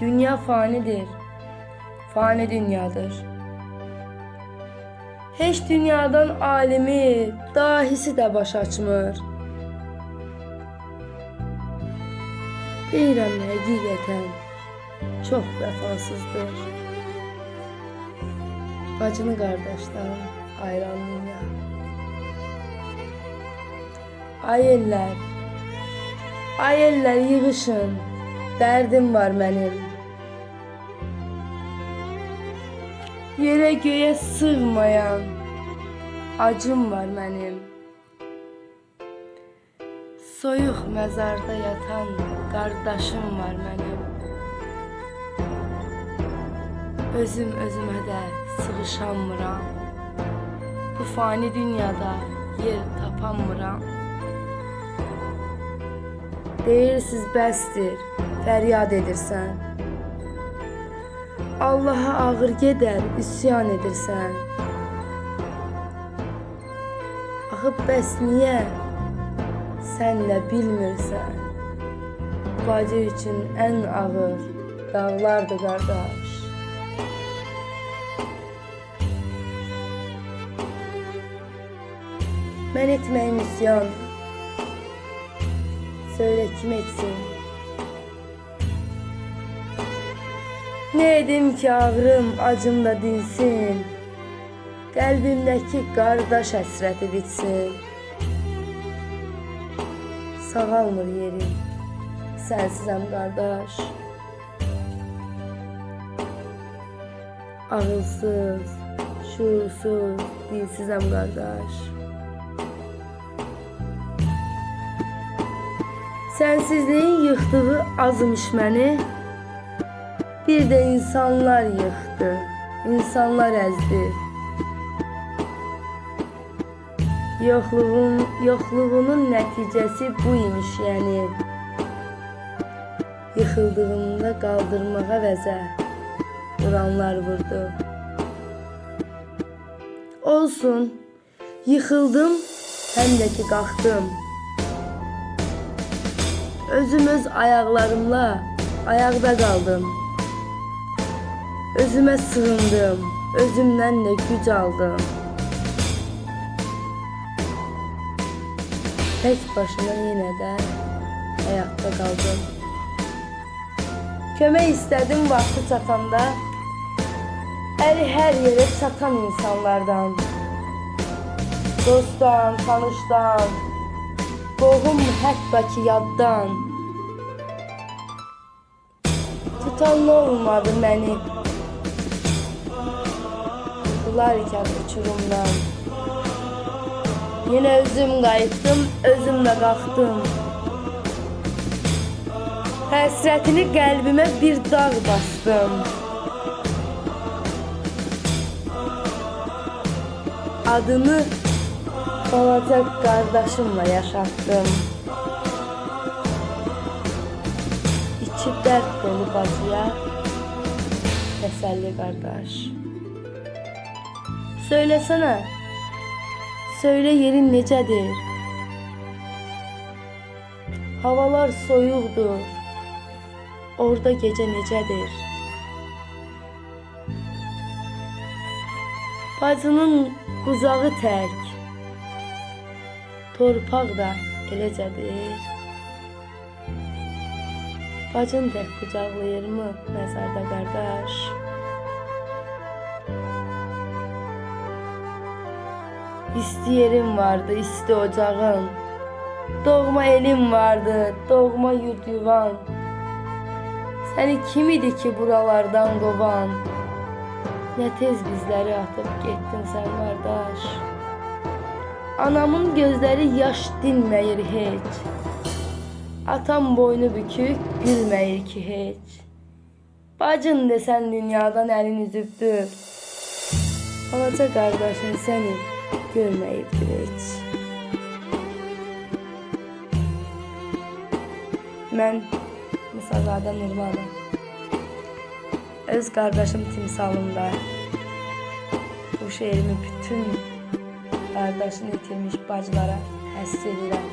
Dünya fanidir. Fani dünyadır. Heç dünyadan alimi, dahisi də baş açmır. Deyirəm həqiqətən çox vəfasızdır. Bacını qardaşdan ayıran dünya. Ay ellər, ay ellər yığışın, dərdim var mənim. Yerə göyə sığmayan acım var mənim. Soyuq məzarda yatan qardaşım var mənim. Özüm özümə də sığışamıram. Bu fani dünyada yer tapanmıram. Deyirsiz bəsdir, fəryad edirsən. Allaha ağır gedər, üsyan edirsən. Axı bəs niyə sən də bilmirsən? Bacı üçün ən ağır dağlardır qardaş. Mən etməyim üsyan. Söyle kim etsin? Ne edim ki ağrım acım da dinsin. Qəlbimdəki qardaş həsrəti bitsin. Sağalmır yerim Sənsizəm qardaş. Ağılsız, şuursuz, dilsizəm qardaş. Sənsizliyin yıxdığı azmış məni Bir də insanlar yıxdı, insanlar əzdi. Yoxluğun, yoxluğunun nəticəsi bu imiş yəni. Yıxıldığımda qaldırmağa vəzə vuranlar vurdu. Olsun, yıxıldım, həm də ki qalxdım. Özüm öz ayaqlarımla ayaqda qaldım. Özüme sığındım, özümden de güc aldım. Tek başına yine de hayatta kaldım. Kömək istedim vakti çatanda, Əli hər yerə çatan insanlardan. Dostdan, tanışdan, qohum hətta yaddan. Tutan olmadı məni Yıkılarken uçurumdan. Yine özüm qayıtdım, özümlə qalxdım Həsrətini qəlbimə bir dağ bastım. Adını balaca qardaşımla yaşatdım İçi dərd dolu bacıya Təsəlli qardaş Söylesene. Söyle yerin necedir? Havalar soyuqdur. Orada gece necedir? Bacının quzağı tək. Torpaq da eləcədir. Bacın tək qucaqlayırmı məzarda qardaş? İsti yerim vardı, isti ocağın. Doğma elim vardı, doğma yurt yuvan. Səni kim idi ki buralardan qovan? Nə tez bizləri atıb getdin sən qardaş. Anamın gözləri yaş dinməyir heç. Atam boynu bükük, gülməyir ki heç. Bacın desən dünyadan əlin üzübdür. Balaca qardaşın səni görməyibdir heç. Mən Musazadə Nurlanım. Öz qardaşım timsalımda bu şeirimi bütün qardaşını itirmiş bacılara həsr edirəm.